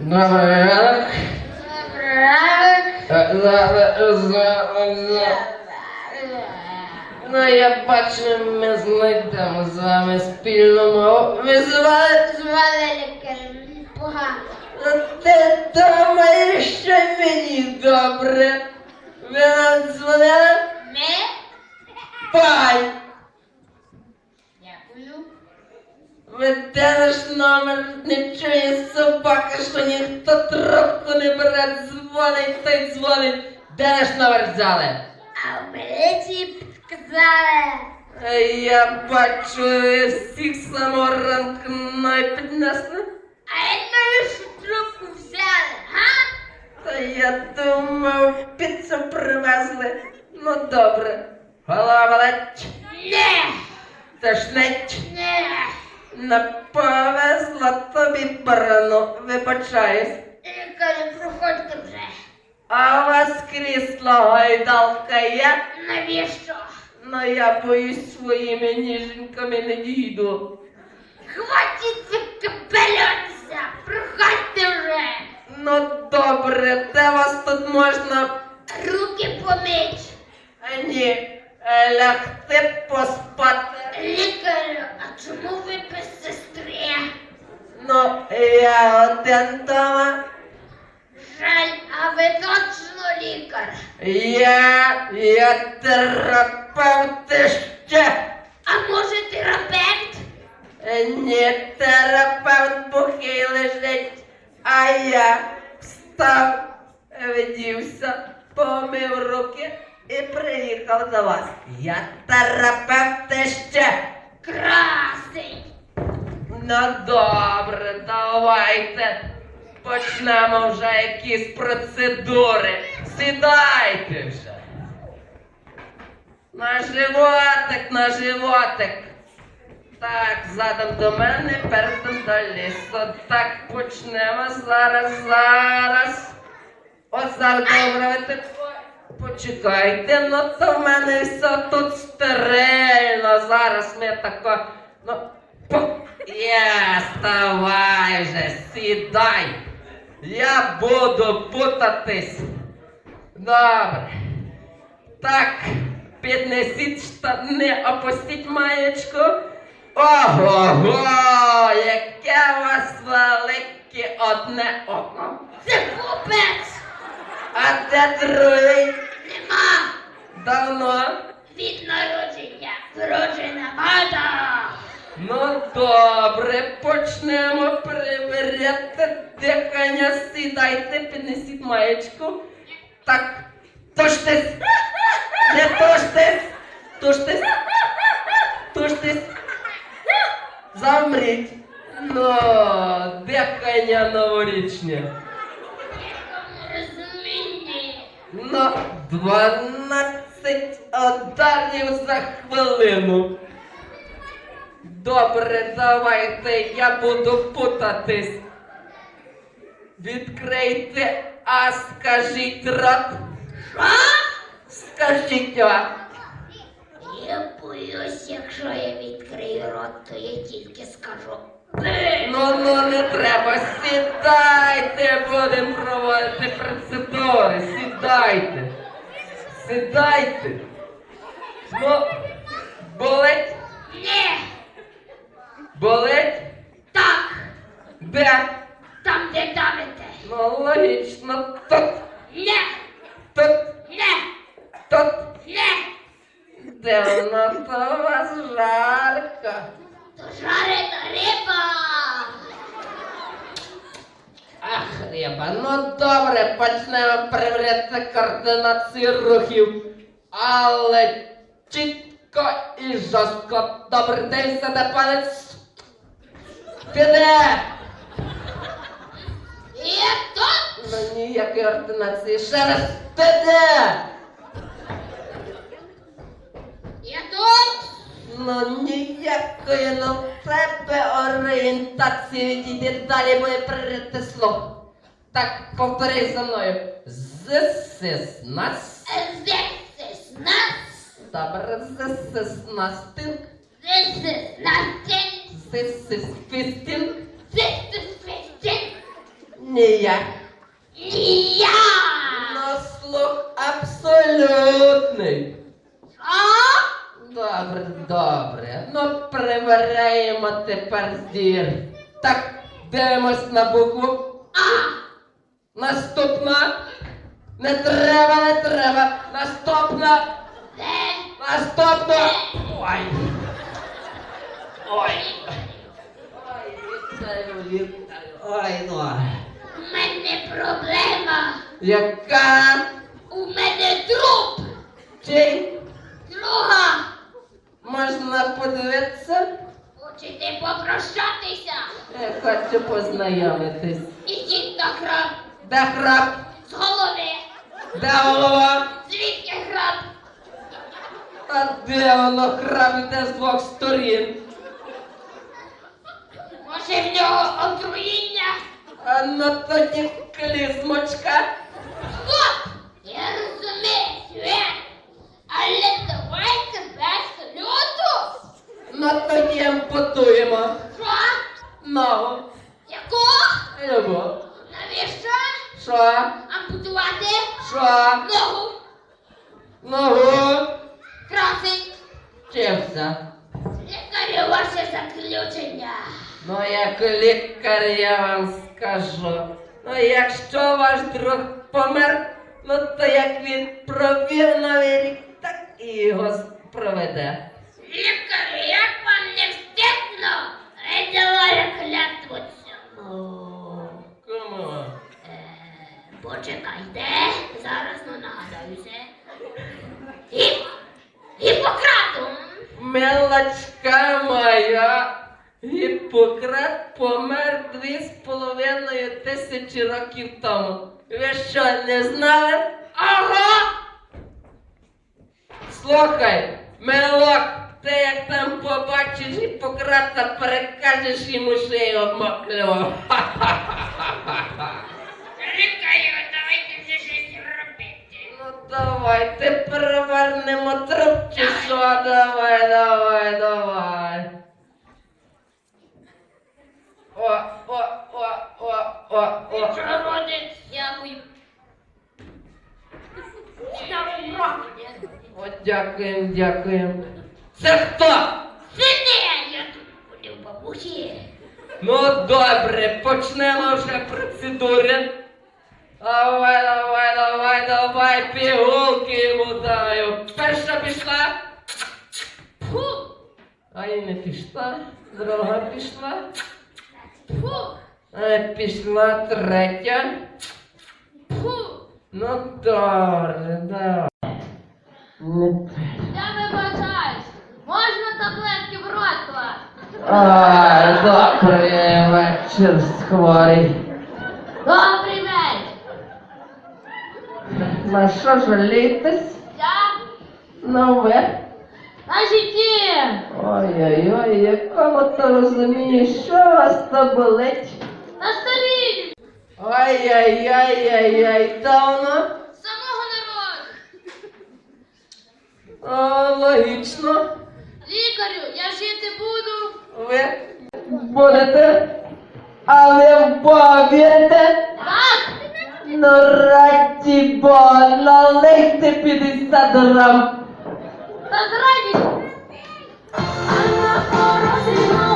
Добрий ранок. За- за- Ну, я бачу, ми знайдемо з вами спільну мову. Ви звали? Лікарем. Погано. Ти думаєш, що мені добре? Ви нам дзвонили? Ми? Пай! Дякую. Ви де наш номер не чує собака, що ніхто трубку не бере, дзвонить та й дзвонить. Де наш номер взяли? А в міліції підказали. Е, Я бачу, всіх самого ранку мною піднесли. А я що трубку взяли, га? Та я думав, піцу привезли. Ну добре. Голова болить, Не, тошнить. не. Не повезло тобі барану, вибачаюсь. Лікарю, проходьте вже. А у вас крісло гойдалка є? Навіщо? Ну я боюсь своїми ніженьками не дійду. Хватить закабелятися, проходьте вже. Ну добре, де вас тут можна? Руки помить. А ні, е, лягти поспати. Лікарю, а чому ви без сестри? Ну, я один дома. Жаль, а ви точно лікар? Я, я терапевт ще. А може терапевт? Е, Ні, терапевт бухий лежить, а я встав, видівся, помив руки і приїхав до вас. Я терапевт ще. Красень. Ну добре, давайте почнемо вже якісь процедури. Сідайте вже. На животик, на животик. Так, задом до мене, передом до лісу. Так, почнемо зараз, зараз. Ось зараз добре, почекайте, ну то в мене все тут стерильно. Зараз ми тако. Ну, Є, ставай вже, сідай. Я буду путатись. Добре. Так, піднесіть штани, опустіть маєчку. Ого-го, яке у вас велике одне око. Це пупець. А де другий? Давно? Від народження. Вроджена мада. Ну добре, почнемо перевіряти дихання. Сідайте, піднесіть маєчку. Так, туштесь. Не туштесь. Туштесь. Туштесь. Замріть. Ну, дихання новорічне. Ну, 12 ударів за хвилину. Добре, давайте, я буду путатись. Відкрийте, а скажіть рот. Скажіть його. Я боюсь, якщо я відкрию рот, то я тільки скажу. Ну, ну, не треба. Сідайте, будемо проводити процедури. Сідайте. Сідайте. Ну, болить? Не, Болить? так, Де? там де давите. Ну, логічно. Тут, Не, тут, не, тут. не. Де воно то вас жарко? То жарена риба. Ах, риба, ну добре, почнемо перевіряти координацію рухів. Але чітко і жорстко. Добрий день, саде палець. Піде! Я тут. Ну ніякої координації. Ще раз піде! Я тут. Ну ніякої, ну в тебе орієнтації відійди далі буде перерити слух. Так, повтори за мною. This is нас. This is nuts. Добре, this is nothing. This is nothing. This is fifteen. This is fifteen. Ніяк. Я! На слух абсолютний. А? Добре, добре. Ну, перевіряємо тепер зір. Так, дивимось на букву. А! Наступна. Не треба, не треба. Наступна. Де? Наступна. Ой. Ой. Ой, вітаю, вітаю. Ой, ну. У мене проблема. Яка? У мене труп. Чий? Друга. Можна подивитися? Хочете попрощатися? Я хочу познайомитись. Ідіть на храм. Де храп? З голови. Де голова? Звідки храм? А де воно храп іде з двох сторін? Може в нього отруєння? А ну тоді клізмочка. Стоп! Я розумію, Свет. Але давайте без льоду. Ну тоді ампутуємо. Що? Ногу. Яку? Любов. Що? Ампутувати Що? ногу. Ногу. Красень. Чився. Лікарю ваше заключення. Ну, як лікар я вам скажу. Ну, якщо ваш друг помер, ну то як він провів новий рік, так і його проведе. Лікарю, Гіппократ помер дві з половиною тисячі років тому. Ви що, не знали? Ага. Слухай, Милок, ти як там побачиш Гіппократа, перекажеш йому шею обмаклював. Лікарю, давайте вже щось робити. Ну давай, ти перевернемо труп чи що? Давай, давай, давай. О, о, о, о, о, о. Дякую. О, дякуємо, дякуємо. Це хто? Сиди, я тут буду бабусі. Ну добре, почнемо вже процедури. Давай, давай, давай, давай, пігулки йому даю. Перша пішла. Фу, А і не пішла. Друга пішла. фу, пішла третя. Ну добре. Не Я вибачаюсь. Можна таблетки в рот класти? Ай, добрий вечір, хворий. Добрий вечір. На що жалітесь? Я Ну ви? на житті. Ой-ой-ой, якому то розумієш, що вас то болить? На! Ай-яй-яй-яй-яй, давно? Самого народу. А, логічно. Лікарю, я жити буду. Ви будете, але вбав'єте. Так! Ну раді бо, налегте 50 грам. Та зрадість! Анна Порозина.